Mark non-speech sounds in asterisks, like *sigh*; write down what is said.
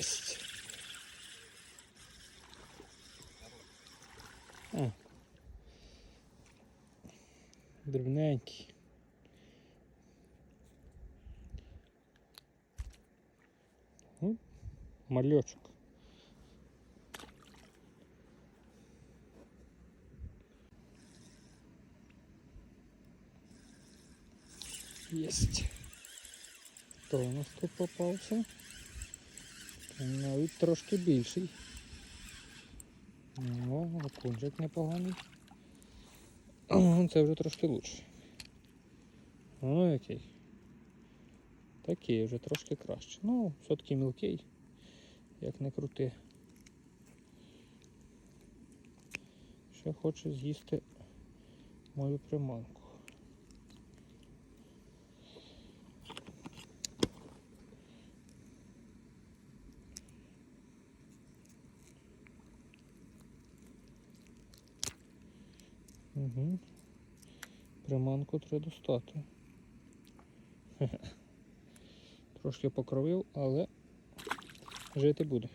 Єсть. О. Дрібненький. Ну, Мальочок. Єсть. Хто у нас тут попався? Навіть трошки більший. О, окунчик непоганий. Це вже трошки лучше. О, який. Такий вже трошки краще. Ну, все-таки мілкий, як не крути. Ще хоче з'їсти мою приманку. Угу. Приманку треба достати. *laughs* Трошки покровив, але жити буде.